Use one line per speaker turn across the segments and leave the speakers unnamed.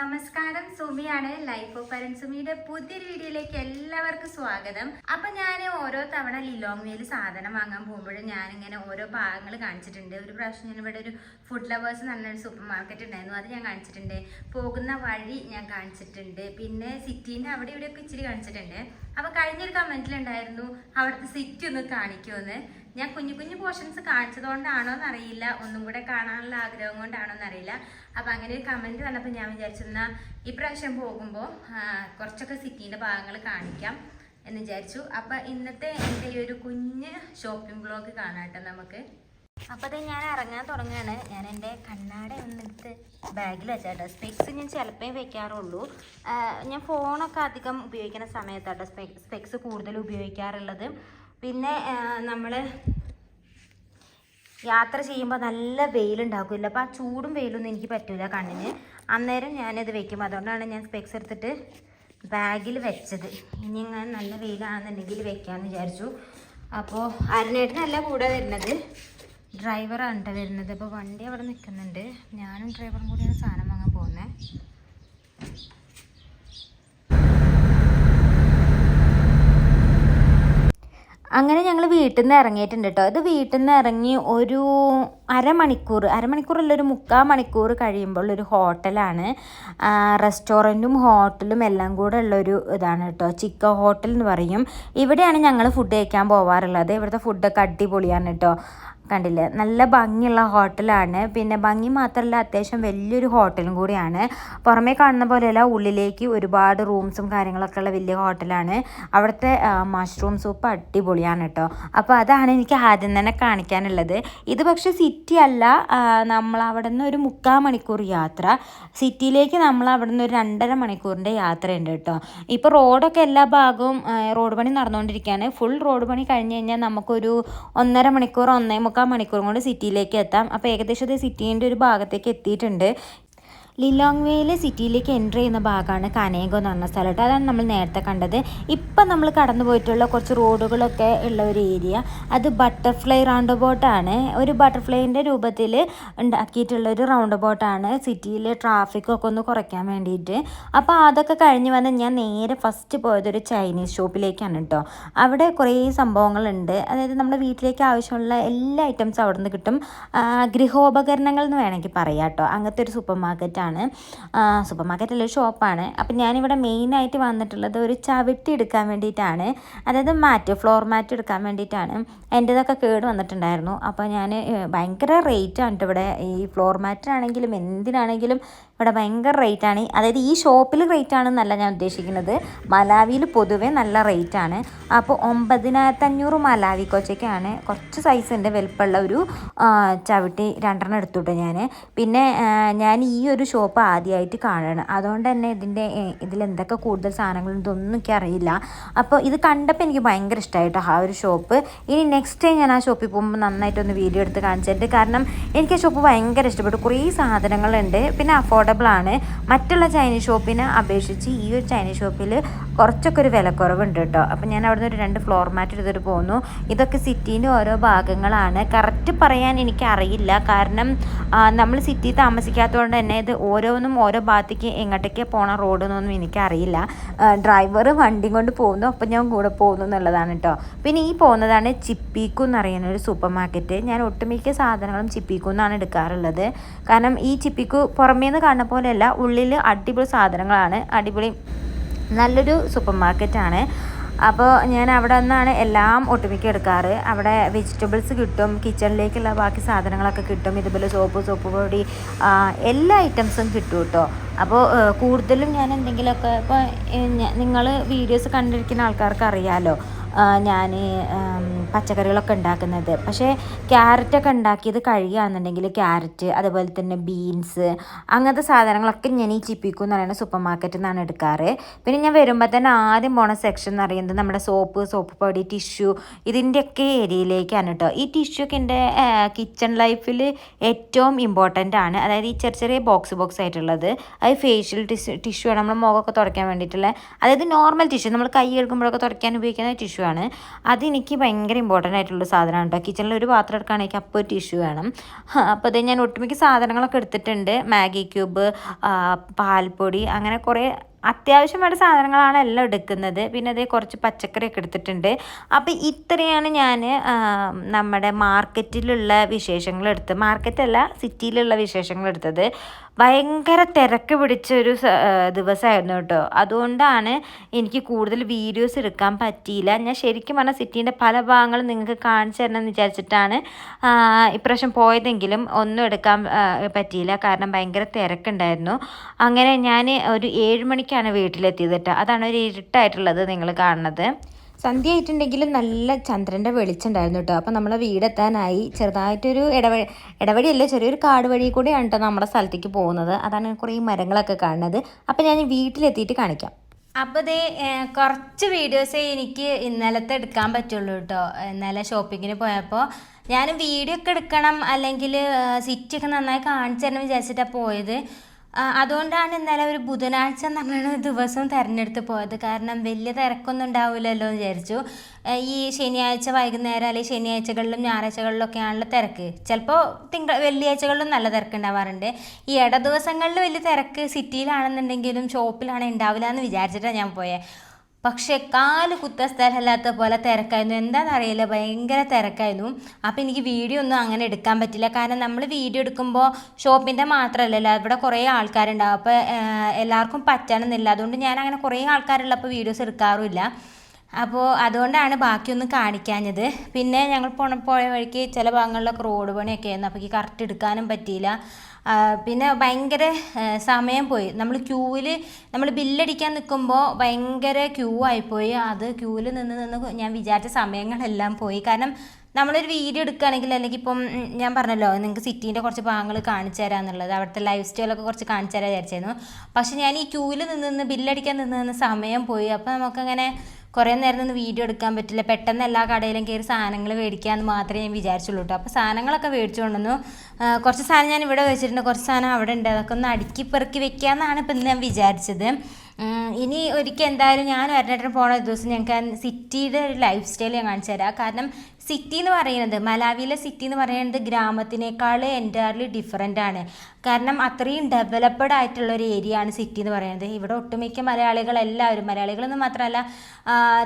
നമസ്കാരം സുമിയാണ്. Life of പരൻസുമിയുടെ പുതിയൊരു വീഡിയോയിലേക്ക് എല്ലാവർക്കും സ്വാഗതം. അപ്പൊ ഞാൻ ഓരോ തവണ ലിലോങ് വേയിൽ സാധനം വാങ്ങാൻ പോകുമ്പോഴും ഇങ്ങനെ ഓരോ ഭാഗങ്ങൾ കാണിച്ചിട്ടുണ്ട്. ഒരു പ്രാവശ്യം ഞാൻ ഇവിടെ ഒരു ഫുഡ് ലവേഴ്സ് നല്ലൊരു സൂപ്പർ മാർക്കറ്റ് ഉണ്ടായിരുന്നു. അത് ഞാൻ കാണിച്ചിട്ടുണ്ട്. പോകുന്ന വഴി ഞാൻ കാണിച്ചിട്ടുണ്ട്. പിന്നെ സിറ്റീന്റെ അവിടെ ഇവിടെയൊക്കെ ഇച്ചിരി കാണിച്ചിട്ടുണ്ട്. അപ്പൊ കഴിഞ്ഞൊരു കമന്റിലുണ്ടായിരുന്നു അവിടുത്തെ സിറ്റി ഒന്ന് കാണിക്കുമെന്ന് ഞാൻ കുഞ്ഞു കുഞ്ഞു പോർഷൻസ് കാണിച്ചതുകൊണ്ടാണോ എന്നറിയില്ല ഒന്നും കൂടെ കാണാനുള്ള ആഗ്രഹം കൊണ്ടാണോ എന്നറിയില്ല അപ്പോൾ അങ്ങനെ ഒരു കമന്റ് വന്നപ്പോൾ ഞാൻ വിചാരിച്ചിരുന്ന ഇപ്രാവശ്യം പോകുമ്പോൾ കുറച്ചൊക്കെ സിറ്റീന്റെ ഭാഗങ്ങൾ കാണിക്കാം എന്ന് വിചാരിച്ചു. അപ്പോൾ ഇന്നത്തെ എന്റെ ഈ ഒരു കുഞ്ഞ് ഷോപ്പിംഗ് ബ്ലോഗ് കാണാട്ടെ നമുക്ക്. അപ്പോൾ അത് ഞാൻ ഇറങ്ങാൻ തുടങ്ങുകയാണ് ഞാൻ എന്റെ കണ്ണാട ഒന്നെടുത്ത് ബാഗിൽ വെച്ചാട്ടോ. സ്പെക്സ് ഞാൻ ചിലപ്പോൾ വെക്കാറുള്ളൂ. ഞാൻ ഫോണൊക്കെ അധികം ഉപയോഗിക്കുന്ന സമയത്താട്ടോ സ്പെക്സ് കൂടുതൽ ഉപയോഗിക്കാറുള്ളത്. പിന്നെ നമ്മൾ യാത്ര ചെയ്യുമ്പോൾ നല്ല വെയിലുണ്ടാക്കില്ല അപ്പോൾ ആ ചൂടും വെയിലൊന്നും എനിക്ക് പറ്റില്ല കണ്ണിന്. അന്നേരം ഞാനിത് വെക്കും. അതുകൊണ്ടാണ് ഞാൻ സ്പെക്സ് എടുത്തിട്ട് ബാഗിൽ വെച്ചത്. ഇനി ഇങ്ങനെ നല്ല വെയിലാണെന്നുണ്ടെങ്കിൽ വെക്കാമെന്ന് വിചാരിച്ചു. അപ്പോൾ അരുണേട്ടനല്ല കൂടെ വരുന്നത്. ഡ്രൈവറാണ് കേട്ടോ വരുന്നത്. അപ്പോൾ വണ്ടി അവിടെ നിൽക്കുന്നുണ്ട് ഞാനും ഡ്രൈവറും കൂടിയാണ് സാധനം വാങ്ങാൻ പോകുന്നത് അങ്ങനെ ഞങ്ങൾ വീട്ടിൽ നിന്ന് ഇറങ്ങിയിട്ടുണ്ട് കേട്ടോ ഇത് വീട്ടിൽ നിന്ന് ഇറങ്ങി ഒരു അരമണിക്കൂർ അരമണിക്കൂറല്ല ഒരു മുക്കാൽ മണിക്കൂർ കഴിയുമ്പോൾ ഒരു ഹോട്ടലാണ്. റെസ്റ്റോറന്റും ഹോട്ടലും എല്ലാം കൂടെ ഉള്ളൊരു ഇതാണ് കേട്ടോ. ചിക്ക ഹോട്ടൽ എന്ന് പറയും. ഇവിടെയാണ് ഞങ്ങൾ ഫുഡ് കഴിക്കാൻ പോവാറുള്ളത്. ഇവിടുത്തെ ഫുഡൊക്കെ അടിപൊളിയാണ് കേട്ടോ. കണ്ടില്ലേ? നല്ല ഭംഗിയുള്ള ഹോട്ടലാണ്. പിന്നെ ഭംഗി മാത്രമല്ല അത്യാവശ്യം വലിയൊരു ഹോട്ടലും കൂടിയാണ്. പുറമേ കാണുന്ന പോലെയല്ല ഉള്ളിലേക്ക് ഒരുപാട് റൂംസും കാര്യങ്ങളൊക്കെ ഉള്ള വലിയ ഹോട്ടലാണ്. അവിടുത്തെ മഷ്റൂം സൂപ്പ് അടിപൊളിയാണ് കേട്ടോ. അപ്പോൾ അതാണ് എനിക്ക് ആദ്യം തന്നെ കാണിക്കാനുള്ളത്. ഇത് പക്ഷേ സിറ്റി അല്ല നമ്മൾ അവിടെ നിന്ന് ഒരു മുക്കാൽ മണിക്കൂർ യാത്ര. സിറ്റിയിലേക്ക് നമ്മൾ അവിടെ നിന്ന് ഒരു രണ്ടര മണിക്കൂറിന്റെ യാത്രയുണ്ട് കേട്ടോ. ഇപ്പോൾ റോഡൊക്കെ എല്ലാ ഭാഗവും റോഡ് പണി നടന്നുകൊണ്ടിരിക്കുകയാണ്. ഫുൾ റോഡ് പണി കഴിഞ്ഞ് കഴിഞ്ഞാൽ നമുക്കൊരു ഒന്നര മണിക്കൂർ ഒന്നേ മുക്കാൽ മണിക്കൂർ കൊണ്ട് സിറ്റിയിലേക്ക് എത്താം. അപ്പോൾ ഏകദേശം ഇത് സിറ്റീന്റെ ഒരു ഭാഗത്തേക്ക് എത്തിയിട്ടുണ്ട്. ലിലോങ് വേയിലെ സിറ്റിയിലേക്ക് എന്റർ ചെയ്യുന്ന ഭാഗമാണ് കനേഗോ എന്ന് പറഞ്ഞ സ്ഥലം കേട്ടോ. അതാണ് നമ്മൾ നേരത്തെ കണ്ടത്. ഇപ്പം നമ്മൾ കടന്നു പോയിട്ടുള്ള കുറച്ച് റോഡുകളൊക്കെ ഉള്ള ഒരു ഏരിയ. അത് ബട്ടർഫ്ലൈ റൗണ്ട് ബോട്ടാണ് ഒരു ബട്ടർഫ്ലൈന്റെ രൂപത്തിൽ ഉണ്ടാക്കിയിട്ടുള്ള ഒരു റൗണ്ട് ബോട്ടാണ് സിറ്റിയിലെ ട്രാഫിക്കൊക്കെ ഒന്ന് കുറയ്ക്കാൻ വേണ്ടിയിട്ട്. അപ്പോൾ അതൊക്കെ കഴിഞ്ഞ് വന്ന് ഞാൻ നേരെ ഫസ്റ്റ് പോയതൊരു ചൈനീസ് ഷോപ്പിലേക്കാണ് കേട്ടോ. അവിടെ കുറേ സംഭവങ്ങളുണ്ട്. അതായത് നമ്മുടെ വീട്ടിലേക്ക് ആവശ്യമുള്ള എല്ലാ ഐറ്റംസും അവിടെ നിന്ന് കിട്ടും ഗൃഹോപകരണങ്ങൾ എന്ന് വേണമെങ്കിൽ പറയാം കേട്ടോ. അങ്ങനത്തെ ഒരു സൂപ്പർ മാർക്കറ്റാണ് സൂപ്പർ മാർക്കറ്റ് അല്ല ഒരു ഷോപ്പാണ് അപ്പം ഞാനിവിടെ മെയിനായിട്ട് വന്നിട്ടുള്ളത് ഒരു ചവിട്ടി എടുക്കാൻ വേണ്ടിയിട്ടാണ്. അതായത് മാറ്റ് ഫ്ലോർ മാറ്റ് എടുക്കാൻ വേണ്ടിയിട്ടാണ്. എന്റെതൊക്കെ കേട് വന്നിട്ടുണ്ടായിരുന്നു. അപ്പോൾ ഞാൻ ഭയങ്കര റേറ്റ് ആണ് ഇവിടെ. ഈ ഫ്ലോർ മാറ്റിനാണെങ്കിലും എന്തിനാണെങ്കിലും ഇവിടെ ഭയങ്കര റേറ്റാണ് അതായത് ഈ ഷോപ്പിൽ റേറ്റ് ആണെന്നല്ല ഞാൻ ഉദ്ദേശിക്കുന്നത്. മലാവിയിൽ പൊതുവെ നല്ല റേറ്റാണ് അപ്പോൾ ഒമ്പതിനായിരത്തി അഞ്ഞൂറ് മലാവി കൊച്ചയ്ക്കാണ് കുറച്ച് സൈസിന്റെ വലുപ്പമുള്ള ഒരു ചവിട്ടി രണ്ടെണ്ണം എടുത്തുട്ടോ ഞാൻ പിന്നെ ഞാൻ ഈ ഒരു ഷോപ്പ് ആദ്യമായിട്ട് കാണണം. അതുകൊണ്ട് തന്നെ ഇതിന്റെ ഇതിൽ എന്തൊക്കെ കൂടുതൽ സാധനങ്ങൾ ഇതൊന്നും എനിക്ക് അറിയില്ല. അപ്പോൾ ഇത് കണ്ടപ്പോൾ എനിക്ക് ഭയങ്കര ഇഷ്ടമായിട്ടോ ആ ഒരു ഷോപ്പ് ഇനി നെക്സ്റ്റ് ടൈം ഞാൻ ആ ഷോപ്പിൽ പോകുമ്പോൾ നന്നായിട്ടൊന്ന് വീഡിയോ എടുത്ത് കാണിച്ചിട്ട് കാരണം എനിക്ക് ആ ഷോപ്പ് ഭയങ്കര ഇഷ്ടപ്പെട്ടു. കുറേ സാധനങ്ങളുണ്ട്. പിന്നെ അഫോർഡബിൾ ആണ്. മറ്റുള്ള ചൈനീസ് ഷോപ്പിനെ അപേക്ഷിച്ച് ഈ ഒരു ചൈനീസ് ഷോപ്പിൽ കുറച്ചൊക്കെ ഒരു വിലക്കുറവുണ്ട് കേട്ടോ. അപ്പം ഞാൻ അവിടെ നിന്ന് ഒരു രണ്ട് ഫ്ലോർ മാറ്റ് എടുത്തിട്ട് പോന്നു. ഇതൊക്കെ സിറ്റീന്റെ ഓരോ ഭാഗങ്ങളാണ്. കറക്റ്റ് പറയാൻ എനിക്ക് അറിയില്ല കാരണം നമ്മൾ സിറ്റി താമസിക്കാത്തതുകൊണ്ട് തന്നെ ഇത് ഓരോന്നും ഓരോ ഭാഗത്തേക്ക് എങ്ങോട്ടേക്ക് പോണ റോഡ് എന്നൊന്നും എനിക്കറിയില്ല. ഡ്രൈവർ വണ്ടി കൊണ്ട് പോകുന്നു. അപ്പം ഞാൻ കൂടെ പോകുന്നു എന്നുള്ളതാണ് കേട്ടോ. പിന്നെ ഈ പോകുന്നതാണ് ചിപ്പിക്കു എന്ന് പറയുന്ന ഒരു സൂപ്പർ മാർക്കറ്റ് ഞാൻ ഒട്ടുമിക്ക സാധനങ്ങളും ചിപ്പിക്കു എന്നാണ് എടുക്കാറുള്ളത്. കാരണം ഈ ചിപ്പിക്കു പുറമേ നിന്ന് കാണുന്ന പോലെയല്ല ഉള്ളിൽ അടിപൊളി സാധനങ്ങളാണ്. അടിപൊളി നല്ലൊരു സൂപ്പർ മാർക്കറ്റാണ് അപ്പോൾ ഞാൻ അവിടെ നിന്നാണ് എല്ലാം ഒട്ടുമിക്ക എടുക്കാറ്. അവിടെ വെജിറ്റബിൾസ് കിട്ടും കിച്ചണിലേക്കുള്ള ബാക്കി സാധനങ്ങളൊക്കെ കിട്ടും. ഇതുപോലെ സോപ്പ് സോപ്പ് പൊടി എല്ലാ ഐറ്റംസും കിട്ടും കേട്ടോ. അപ്പോൾ കൂടുതലും ഞാൻ എന്തെങ്കിലുമൊക്കെ ഇപ്പോൾ നിങ്ങൾ വീഡിയോസ് കണ്ടിരിക്കുന്ന ആൾക്കാർക്ക് അറിയാമല്ലോ ഞാൻ പച്ചക്കറികളൊക്കെ ഉണ്ടാക്കുന്നത്. പക്ഷേ ക്യാരറ്റൊക്കെ ഉണ്ടാക്കിയത് കഴിയുകയാണെന്നുണ്ടെങ്കിൽ ക്യാരറ്റ് അതുപോലെ തന്നെ ബീൻസ് അങ്ങനത്തെ സാധനങ്ങളൊക്കെ ഞാൻ ഈ ചിപ്പിക്കു എന്ന് പറയുന്ന സൂപ്പർ മാർക്കറ്റിൽ നിന്നാണ് എടുക്കാറ്. പിന്നെ ഞാൻ വരുമ്പോൾ തന്നെ ആദ്യം പോണ സെക്ഷൻ എന്ന് പറയുന്നത് നമ്മുടെ സോപ്പ് സോപ്പ് പൊടി ടിഷ്യൂ ഇതിന്റെയൊക്കെ ഏരിയയിലേക്കാണ് കേട്ടോ ഈ ടിഷ്യൂ ഒക്കെ എന്റെ കിച്ചൺ ലൈഫിൽ ഏറ്റവും ഇമ്പോർട്ടന്റ് ആണ്. അതായത് ഈ ചെറിയ ചെറിയ ബോക്സ് ബോക്സ് ആയിട്ടുള്ളത്. അത് ഫേഷ്യൽ ടിഷ്യൂ ടിഷ്യൂ ആണ്. നമ്മൾ മുഖമൊക്കെ തുടയ്ക്കാൻ വേണ്ടിയിട്ടുള്ള അതായത് നോർമൽ ടിഷ്യൂ നമ്മൾ കൈ കഴുകുമ്പോഴൊക്കെ തുടയ്ക്കാൻ ഉപയോഗിക്കുന്ന ടിഷ്യൂ ആണ്. അതെനിക്ക് ഭയങ്കര ഇമ്പോർട്ടന്റ് ആയിട്ടുള്ള സാധനമാണ് കേട്ടോ കിച്ചണിൽ ഒരു പാത്രം എടുക്കുകയാണെങ്കിൽ അപ്പോൾ ടിഷ്യൂ വേണം. അപ്പോൾ ഇത് ഞാൻ ഒട്ടുമിക്ക സാധനങ്ങളൊക്കെ എടുത്തിട്ടുണ്ട്. മാഗി ക്യൂബ് പാൽപ്പൊടി അങ്ങനെ കുറേ അത്യാവശ്യം വേണ്ട സാധനങ്ങളാണ് എല്ലാം എടുക്കുന്നത്. പിന്നെ അതേ കുറച്ച് പച്ചക്കറിയൊക്കെ എടുത്തിട്ടുണ്ട്. അപ്പോൾ ഇത്രയാണ് ഞാൻ നമ്മുടെ മാർക്കറ്റിലുള്ള വിശേഷങ്ങൾ എടുത്തത്. മാർക്കറ്റല്ല സിറ്റിയിലുള്ള വിശേഷങ്ങൾ എടുത്തത്. ഭയങ്കര തിരക്ക് പിടിച്ചൊരു ദിവസമായിരുന്നു കേട്ടോ. അതുകൊണ്ടാണ് എനിക്ക് കൂടുതൽ വീഡിയോസ് എടുക്കാൻ പറ്റിയില്ല. ഞാൻ ശരിക്കും പറഞ്ഞാൽ സിറ്റീന്റെ പല ഭാഗങ്ങളും നിങ്ങൾക്ക് കാണിച്ചു തരണമെന്ന് വിചാരിച്ചിട്ടാണ് ഇപ്രാവശ്യം പോയതെങ്കിലും ഒന്നും എടുക്കാൻ പറ്റിയില്ല. കാരണം ഭയങ്കര തിരക്കുണ്ടായിരുന്നു. അങ്ങനെ ഞാൻ ഒരു ഏഴ് മണിക്കാണ് വീട്ടിലെത്തിയത് കേട്ടോ. അതാണ് ഒരു ഇരുട്ടായിട്ടുള്ളത് നിങ്ങൾ കാണുന്നത്. സന്ധ്യ ആയിട്ടുണ്ടെങ്കിലും നല്ല ചന്ദ്രന്റെ വെളിച്ചുണ്ടായിരുന്നു കേട്ടോ. അപ്പോൾ നമ്മളെ വീടെത്താനായി ചെറുതായിട്ടൊരു ഇടവഴി ഇടവഴിയല്ല ചെറിയൊരു കാട് വഴി കൂടെയാണ് കേട്ടോ നമ്മുടെ സ്ഥലത്തേക്ക് പോകുന്നത്. അതാണ് കുറേ മരങ്ങളൊക്കെ കാണുന്നത്. അപ്പോൾ ഞാൻ വീട്ടിലെത്തിയിട്ട് കാണിക്കാം. അപ്പോൾ ഇതേ കുറച്ച് വീഡിയോസേ എനിക്ക് ഇന്നലത്തെ എടുക്കാൻ പറ്റുള്ളൂ കേട്ടോ. ഇന്നലെ ഷോപ്പിങ്ങിന് പോയപ്പോൾ ഞാൻ വീഡിയോ ഒക്കെ എടുക്കണം അല്ലെങ്കിൽ സിറ്റി ഒക്കെ നന്നായി കാണിച്ചു തരണം വിചാരിച്ചിട്ടാണ് പോയത്. അതുകൊണ്ടാണ് ഇന്നലെ ഒരു ബുധനാഴ്ച നമ്മൾ ദിവസം തിരഞ്ഞെടുത്ത് പോയത്. കാരണം വലിയ തിരക്കൊന്നും ഉണ്ടാവില്ലല്ലോ എന്ന് വിചാരിച്ചു. ഈ ശനിയാഴ്ച വൈകുന്നേരം അല്ലെങ്കിൽ ശനിയാഴ്ചകളിലും ഞായറാഴ്ചകളിലും ഒക്കെ ആണല്ലോ തിരക്ക്. ചിലപ്പോൾ തിങ്കൾ വെള്ളിയാഴ്ചകളിലും നല്ല തിരക്ക് ഉണ്ടാവാറുണ്ട്. ഈ ഇട ദിവസങ്ങളിൽ വലിയ തിരക്ക് സിറ്റിയിലാണെന്നുണ്ടെങ്കിലും ഷോപ്പിലാണ് ഉണ്ടാവില്ല എന്ന് വിചാരിച്ചിട്ടാണ് ഞാൻ പോയത് പക്ഷേ കാൽ കുത്ത സ്ഥലമല്ലാത്ത പോലെ തിരക്കായിരുന്നു. എന്താണെന്നറിയില്ല ഭയങ്കര തിരക്കായിരുന്നു. അപ്പോൾ എനിക്ക് വീഡിയോ ഒന്നും അങ്ങനെ എടുക്കാൻ പറ്റില്ല. കാരണം നമ്മൾ വീഡിയോ എടുക്കുമ്പോൾ ഷോപ്പിന്റെ മാത്രമല്ലല്ലോ ഇവിടെ കുറേ ആൾക്കാരുണ്ടാവും. അപ്പോൾ എല്ലാവർക്കും പറ്റണമെന്നില്ല അതുകൊണ്ട് ഞാൻ അങ്ങനെ കുറേ ആൾക്കാരുള്ളപ്പോൾ വീഡിയോസ് എടുക്കാറുമില്ല. അപ്പോൾ അതുകൊണ്ടാണ് ബാക്കിയൊന്നും കാണിക്കാഞ്ഞത്. പിന്നെ ഞങ്ങൾ പോണ പോയ വഴിക്ക് ചില ഭാഗങ്ങളിലൊക്കെ റോഡ് പണിയൊക്കെ ആയിരുന്നു അപ്പോൾ കറക്റ്റ് എടുക്കാനും പറ്റിയില്ല. പിന്നെ ഭയങ്കര സമയം പോയി. നമ്മൾ ക്യൂവിൽ നമ്മൾ ബില്ലടിക്കാൻ നിൽക്കുമ്പോൾ ഭയങ്കര ക്യൂ ആയിപ്പോയി. അത് ക്യൂവിൽ നിന്ന് നിന്ന് ഞാൻ വിചാരിച്ച സമയങ്ങളെല്ലാം പോയി. കാരണം നമ്മളൊരു വീഡിയോ എടുക്കുകയാണെങ്കിൽ അല്ലെങ്കിൽ ഇപ്പം ഞാൻ പറഞ്ഞല്ലോ നിങ്ങൾക്ക് സിറ്റീന്റെ കുറച്ച് ഭാഗങ്ങൾ കാണിച്ചു തരാമെന്നുള്ളത് അവിടുത്തെ ലൈഫ് സ്റ്റൈലൊക്കെ കുറച്ച് കാണിച്ചു തരാൻ വിചാരിച്ചായിരുന്നു പക്ഷെ ഞാൻ ഈ ക്യൂവിൽ നിന്ന് നിന്ന് ബില്ലടിക്കാൻ നിന്ന് നിന്ന് സമയം പോയി. അപ്പോൾ നമുക്കങ്ങനെ കുറേ നേരം നിന്ന് വീഡിയോ എടുക്കാൻ പറ്റില്ല. പെട്ടെന്ന് എല്ലാ കടയിലും കയറി സാധനങ്ങൾ മേടിക്കാമെന്ന് മാത്രമേ ഞാൻ വിചാരിച്ചുള്ളൂ കേട്ടോ അപ്പോൾ സാധനങ്ങളൊക്കെ മേടിച്ചു കൊണ്ടുവന്നു. കുറച്ച് സാധനം ഞാൻ ഇവിടെ വെച്ചിട്ടുണ്ട്. കുറച്ച് സാധനം അവിടെ ഉണ്ട്. അതൊക്കെ ഒന്ന് അടുക്കി പെറുക്കി വെക്കാമെന്നാണ് ഇപ്പം ഞാൻ വിചാരിച്ചത്. ഇനി ഒരിക്കൽ എന്തായാലും ഞാൻ ഒരേട്ടൻ പോണ ദിവസം ഞങ്ങൾക്ക് സിറ്റിയുടെ ഒരു ലൈഫ് സ്റ്റൈൽ ഞാൻ കാണിച്ചു തരാം. കാരണം സിറ്റി എന്ന് പറയുന്നത് മലാവിയിലെ സിറ്റി എന്ന് പറയുന്നത് ഗ്രാമത്തിനേക്കാൾ എന്റയർലി ഡിഫറെന്റ് ആണ്. കാരണം അത്രയും ഡെവലപ്ഡ് ആയിട്ടുള്ള ഒരു ഏരിയ ആണ് സിറ്റി എന്ന് പറയുന്നത്. ഇവിടെ ഒട്ടുമിക്ക മലയാളികളെല്ലാവരും മലയാളികളെന്ന് മാത്രമല്ല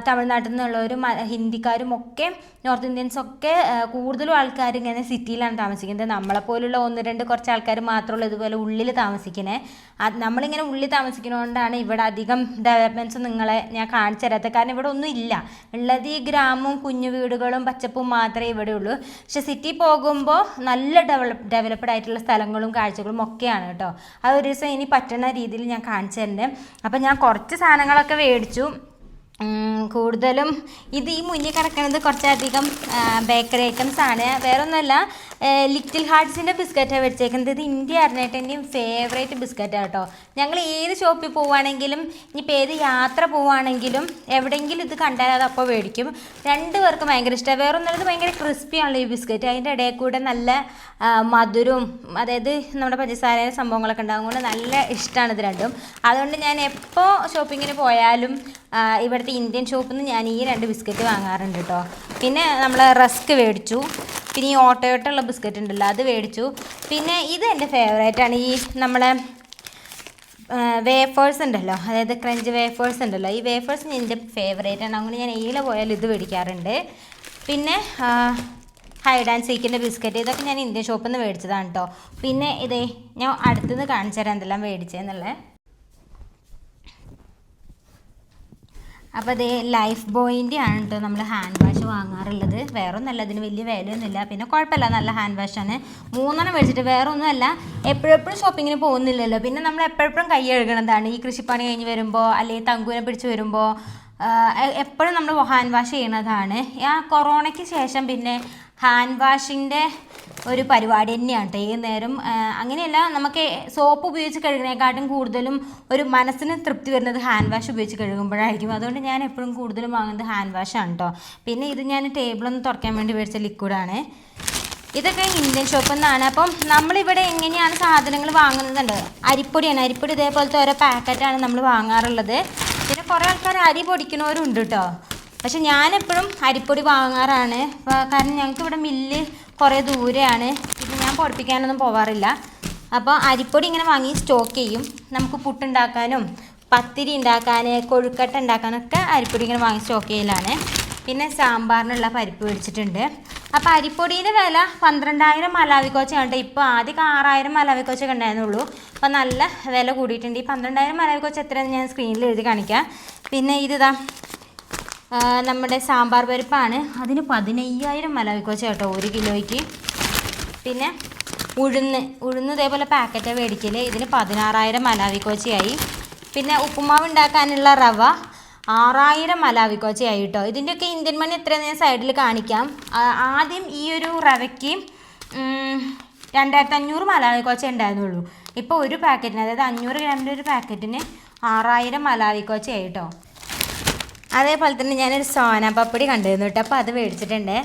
തമിഴ്നാട്ടിൽ നിന്നുള്ളവരും ഹിന്ദിക്കാരും ഒക്കെ നോർത്ത് ഇന്ത്യൻസ് ഒക്കെ കൂടുതലും ആൾക്കാർ ഇങ്ങനെ സിറ്റിയിലാണ് താമസിക്കുന്നത്. നമ്മളെപ്പോലുള്ള ഒന്ന് രണ്ട് കുറച്ച് ആൾക്കാർ മാത്രമുള്ള ഇതുപോലെ ഉള്ളിൽ താമസിക്കുന്നത് അത് നമ്മളിങ്ങനെ ഉള്ളിൽ താമസിക്കുന്നതുകൊണ്ടാണ് ഇവിടെ അധികം ഡെവലപ്മെന്റ്സ് നിങ്ങളെ ഞാൻ കാണിച്ചു തരാത്തത്. കാരണം ഇവിടെ ഒന്നും ഇല്ല. ഉള്ളത് ഈ ഗ്രാമവും കുഞ്ഞു വീടുകളും പച്ചപ്പും മാത്രമേ ഇവിടെ ഉള്ളൂ. പക്ഷെ സിറ്റി പോകുമ്പോൾ നല്ല ഡെവലപ്പ് ഡെവലപ്ഡ് ആയിട്ടുള്ള സ്ഥലങ്ങളും കാഴ്ചകളും ഒക്കെയാണ് കേട്ടോ. അത് ഒരു ദിവസം ഇനി പറ്റുന്ന രീതിയിൽ ഞാൻ കാണിച്ചു തരുന്നുണ്ട് അപ്പം ഞാൻ കുറച്ച് സാധനങ്ങളൊക്കെ മേടിച്ചു. കൂടുതലും ഇത് ഈ മുന്നിൽ കിടക്കുന്നത് കുറച്ചധികം ബേക്കറി ഐറ്റംസ് ആണ്. വേറെ ഒന്നുമല്ല ലിറ്റിൽ ഹാർട്സിന്റെ ബിസ്ക്കറ്റാണ് മേടിച്ചേക്കുന്നത്. ഇത് ഇന്ത്യ അറിഞ്ഞിട്ടെന്റെയും ഫേവറേറ്റ് ബിസ്ക്കറ്റാണ് കേട്ടോ ഞങ്ങൾ ഏത് ഷോപ്പിൽ പോവുകയാണെങ്കിലും ഇനിയിപ്പോൾ ഏത് യാത്ര പോവുകയാണെങ്കിലും എവിടെയെങ്കിലും ഇത് കണ്ടാൽ അത് അപ്പോൾ മേടിക്കും. രണ്ട് പേർക്കും ഭയങ്കര ഇഷ്ടമാണ് വേറെ ഒന്നുള്ളത് ഭയങ്കര ക്രിസ്പിയാണല്ലോ ഈ ബിസ്ക്കറ്റ് അതിന്റെ ഇടയിൽ കൂടെ നല്ല മധുരവും അതായത് നമ്മുടെ പഞ്ചസാര സംഭവങ്ങളൊക്കെ ഉണ്ടാകും കൊണ്ട് നല്ല ഇഷ്ടമാണ് ഇത് രണ്ടും. അതുകൊണ്ട് ഞാൻ എപ്പോൾ ഷോപ്പിങ്ങിന് പോയാലും ഇവിടുത്തെ ഇന്ത്യൻ ഷോപ്പിൽ നിന്ന് ഞാൻ ഈ രണ്ട് ബിസ്ക്കറ്റ് വാങ്ങാറുണ്ട് കേട്ടോ പിന്നെ നമ്മൾ റസ്ക് മേടിച്ചു. പിന്നെ ഈ ഓട്ടയോട്ടുള്ള ബിസ്ക്കറ്റ് ഉണ്ടല്ലോ അത് മേടിച്ചു. പിന്നെ ഇത് എന്റെ ഫേവറേറ്റ് ആണ് ഈ നമ്മളെ വേഫേഴ്സ് ഉണ്ടല്ലോ അതായത് ക്രഞ്ച് വേഫേഴ്സ് ഉണ്ടല്ലോ. ഈ വേഫേഴ്സ് എന്റെ ഫേവറേറ്റ് ആണ്. അങ്ങനെ ഞാൻ ഏല പോയാൽ ഇത് മേടിക്കാറുണ്ട്. പിന്നെ ഹൈഡ് ആൻഡ് സീക്കിന്റെ ബിസ്ക്കറ്റ് ഇതൊക്കെ ഞാൻ ഇന്ത്യൻ ഷോപ്പിൽ നിന്ന് മേടിച്ചതാണ് കേട്ടോ പിന്നെ ഇതേ ഞാൻ അടുത്തുനിന്ന് കാണിച്ചു തരാം എന്തെല്ലാം മേടിച്ചതെന്നുള്ളത് അപ്പോൾ അതേ ലൈഫ് ബോയിന്റെ ആണ് കേട്ടോ നമ്മൾ ഹാൻഡ് വാഷ് വാങ്ങാറുള്ളത്. വേറെ ഒന്നല്ല അതിന് വലിയ വിലയൊന്നുമില്ല. പിന്നെ കുഴപ്പമില്ല നല്ല ഹാൻഡ് വാഷാണ് മൂന്നെണ്ണം മേടിച്ചിട്ട് വേറെ ഒന്നുമല്ല എപ്പോഴെപ്പോഴും ഷോപ്പിങ്ങിന് പോകുന്നില്ലല്ലോ. പിന്നെ നമ്മൾ എപ്പോഴെപ്പോഴും കൈ കഴുകണതാണ്. ഈ കൃഷിപ്പണി കഴിഞ്ഞ് വരുമ്പോൾ അല്ലെങ്കിൽ തങ്കുവിനെ പിടിച്ച് വരുമ്പോൾ എപ്പോഴും നമ്മൾ ഹാൻഡ് വാഷ് ചെയ്യണതാണ്. ആ കൊറോണയ്ക്ക് ശേഷം പിന്നെ ഹാൻഡ് വാഷിന്റെ ഒരു പരിപാടി തന്നെയാണ്. കേട്ടോ ഈ നേരം അങ്ങനെയല്ല നമുക്ക് സോപ്പ് ഉപയോഗിച്ച് കഴുകുന്നതിനെക്കാട്ടും കൂടുതലും ഒരു മനസ്സിന് തൃപ്തി വരുന്നത് ഹാൻഡ് വാഷ് ഉപയോഗിച്ച് കഴുകുമ്പോഴായിരിക്കും. അതുകൊണ്ട് ഞാൻ എപ്പോഴും കൂടുതലും വാങ്ങുന്നത് ഹാൻഡ് വാഷാണ് കേട്ടോ പിന്നെ ഇത് ഞാൻ ടേബിളൊന്ന് തുറക്കാൻ വേണ്ടി മേടിച്ച ലിക്വിഡാണ് ഇതൊക്കെ ഇന്ത്യൻ ഷോപ്പിൽ നിന്നാണ് അപ്പം നമ്മളിവിടെ എങ്ങനെയാണ് സാധനങ്ങൾ വാങ്ങുന്നുണ്ട് അരിപ്പൊടിയാണ്. അരിപ്പൊടി ഇതേപോലത്തെ ഓരോ പാക്കറ്റാണ് നമ്മൾ വാങ്ങാറുള്ളത്. പിന്നെ കുറേ ആൾക്കാർ അരി പൊടിക്കുന്നവരുണ്ട് കേട്ടോ പക്ഷെ ഞാനെപ്പോഴും അരിപ്പൊടി വാങ്ങാറാണ്. കാരണം ഞങ്ങൾക്ക് ഇവിടെ മില്ല് കുറേ ദൂരെയാണ്. ഇത് ഞാൻ പൊടിപ്പിക്കാനൊന്നും പോവാറില്ല. അപ്പോൾ അരിപ്പൊടി ഇങ്ങനെ വാങ്ങി സ്റ്റോക്ക് ചെയ്യും. നമുക്ക് പുട്ടുണ്ടാക്കാനും പത്തിരി ഉണ്ടാക്കാൻ കൊഴുക്കട്ട ഉണ്ടാക്കാനൊക്കെ അരിപ്പൊടി ഇങ്ങനെ വാങ്ങി സ്റ്റോക്ക് ചെയ്യലാണ്. പിന്നെ സാമ്പാറിനുള്ള പരിപ്പ് മേടിച്ചിട്ടുണ്ട് അപ്പോൾ അരിപ്പൊടിയുടെ വില പന്ത്രണ്ടായിരം മലാവിക്കോച്ച കേട്ടോ ഇപ്പോൾ ആദ്യം ആറായിരം മലാവിക്കോച്ചൊക്കെ ഉണ്ടായിരുന്നുള്ളൂ. അപ്പോൾ നല്ല വില കൂടിയിട്ടുണ്ട്. ഈ പന്ത്രണ്ടായിരം മലാവിക്കോച്ച എത്രയാണെന്ന് ഞാൻ സ്ക്രീനിൽ എഴുതി കാണിക്കാം. പിന്നെ ഇതാ നമ്മുടെ സാമ്പാർ പരിപ്പാണ്. അതിന് പതിനയ്യായിരം മലവിക്കോച്ച കേട്ടോ ഒരു കിലോയ്ക്ക്. പിന്നെ ഉഴുന്ന് ഉഴുന്ന് ഇതേപോലെ പാക്കറ്റ് മേടിക്കൽ ഇതിന് പതിനാറായിരം മലാവിക്കോച്ചയായി പിന്നെ ഉപ്പുമാവ് ഉണ്ടാക്കാനുള്ള റവ ആറായിരം മലാവിക്കോച്ചയായി കേട്ടോ. ഇതിന്റെയൊക്കെ ഇന്ത്യൻ മണി എത്ര ഞാൻ സൈഡിൽ കാണിക്കാം. ആദ്യം ഈ ഒരു റവയ്ക്ക് രണ്ടായിരത്തി അഞ്ഞൂറ് മലാവിക്കോച്ച ഉണ്ടായിരുന്നുള്ളൂ. ഇപ്പോൾ ഒരു പാക്കറ്റിന് അതായത് അഞ്ഞൂറ് ഗ്രാമിന്റെ ഒരു പാക്കറ്റിന് ആറായിരം മലാവിക്കോച്ചയായി കേട്ടോ. അതേപോലെ തന്നെ ഞാനൊരു സോന പപ്പടി കണ്ടിരുന്നു കേട്ടോ. അപ്പോൾ അത് മേടിച്ചിട്ടുണ്ട്.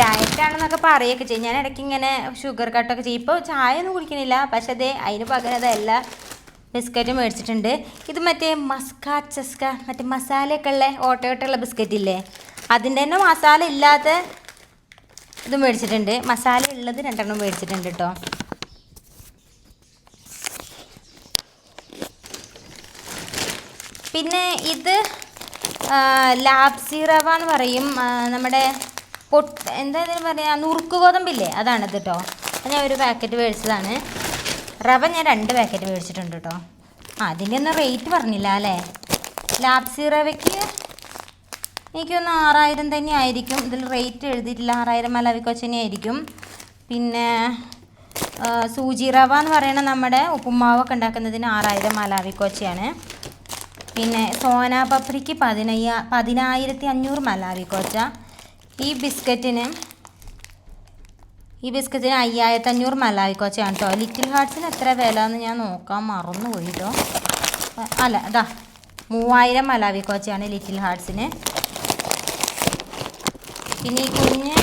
ഡയറ്റ് ആണെന്നൊക്കെ പറയുകയൊക്കെ ചെയ്യും. ഞാൻ ഇടയ്ക്ക് ഇങ്ങനെ ഷുഗർ കട്ടൊക്കെ ചെയ്യും. ഇപ്പോൾ ചായ ഒന്നും കുടിക്കണില്ല. പക്ഷേ അതേ അതിന് പകരം അതല്ല ബിസ്ക്കറ്റ് മേടിച്ചിട്ടുണ്ട്. ഇത് മറ്റേ മസ്കാ ചസ്ക മറ്റേ മസാലയൊക്കെ ഉള്ള ഓട്ടയോട്ടുള്ള ബിസ്ക്കറ്റ് ഇല്ലേ? അതിന്റെ തന്നെ മസാല ഇല്ലാത്ത ഇത് മേടിച്ചിട്ടുണ്ട്. മസാല ഉള്ളത് രണ്ടെണ്ണം മേടിച്ചിട്ടുണ്ട് കേട്ടോ. പിന്നെ ഇത് ലാപ്സി റവ എന്ന് പറയും. നമ്മുടെ പൊട്ട് എന്താ ഇതിന് പറയുക നുറുക്ക് ഗോതമ്പില്ലേ? അതാണിത് കേട്ടോ അത് ഞാൻ ഒരു പാക്കറ്റ് മേടിച്ചതാണ്. റവ ഞാൻ രണ്ട് പാക്കറ്റ് മേടിച്ചിട്ടുണ്ട് കേട്ടോ ആ അതിന്റെ ഒന്നും റേറ്റ് പറഞ്ഞില്ല അല്ലേ? ലാപ്സി റവയ്ക്ക് എനിക്കൊന്ന് ആറായിരം തന്നെ ആയിരിക്കും. ഇതിൽ റേറ്റ് എഴുതിയിട്ടില്ല. ആറായിരം മലവിക്കൊച്ചനെ ആയിരിക്കും. പിന്നെ സൂചി റവ എന്ന് പറയുന്ന നമ്മുടെ ഉപ്പുമാവൊക്കെ ഉണ്ടാക്കുന്നതിന് ആറായിരം മലാവിക്കോച്ചയാണ് പിന്നെ സോന പപ്രിക്ക് പതിനയ്യ പതിനായിരത്തി അഞ്ഞൂറ് മലാവിക്കോച്ച ഈ ബിസ്ക്കറ്റിന് ഈ ബിസ്ക്കറ്റിന് അയ്യായിരത്തി അഞ്ഞൂറ് മലാവിക്കോച്ചയാണ് കേട്ടോ ലിറ്റിൽ ഹാർട്സിന് എത്ര വില എന്ന് ഞാൻ നോക്കാൻ മറന്നു പോയി കേട്ടോ അല്ല അതാ മൂവായിരം മലാവി കോച്ചയാണ് ലിറ്റിൽ ഹാർട്സിന്. പിന്നെ ഈ കുഞ്ഞ്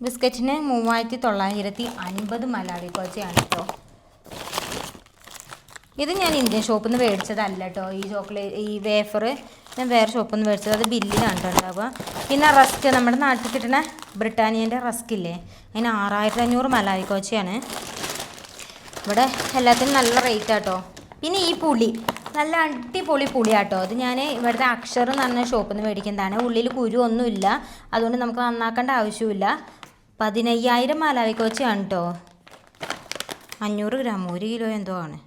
ബിസ്ക്കറ്റിന് മൂവായിരത്തി തൊള്ളായിരത്തി അൻപത് മലാവി കോച്ചയാണ് കേട്ടോ ഇത് ഞാൻ ഇന്ത്യൻ ഷോപ്പിൽ നിന്ന് മേടിച്ചതല്ല കേട്ടോ ഈ ചോക്ലേറ്റ് ഈ വേഫർ ഞാൻ വേറെ ഷോപ്പിൽ നിന്ന് മേടിച്ചത്. അത് ബില്ലിലാണ് കേട്ടോ പിന്നെ റസ്ക് നമ്മുടെ നാട്ടിൽ കിട്ടുന്ന ബ്രിട്ടാനിയന്റെ റസ്ക് ഇല്ലേ? അതിന് ആറായിരത്തി അഞ്ഞൂറ് മലാവിക്കോച്ചയാണ് ഇവിടെ എല്ലാത്തിനും നല്ല റേറ്റ് ആട്ടോ പിന്നെ ഈ പുളി നല്ല അടിപൊളി പുളിയാട്ടോ അത് ഞാൻ ഇവിടുത്തെ അക്ഷർ എന്ന് പറഞ്ഞ ഷോപ്പിൽ നിന്ന് മേടിക്കുന്നതാണ്. ഉള്ളിൽ കുരു ഒന്നുമില്ല അതുകൊണ്ട് നമുക്ക് നന്നാക്കേണ്ട ആവശ്യമില്ല പതിനയ്യായിരം മലാവിക്കോച്ചയാണ് കേട്ടോ അഞ്ഞൂറ് ഗ്രാം ഒരു കിലോ എന്തോ ആണ്.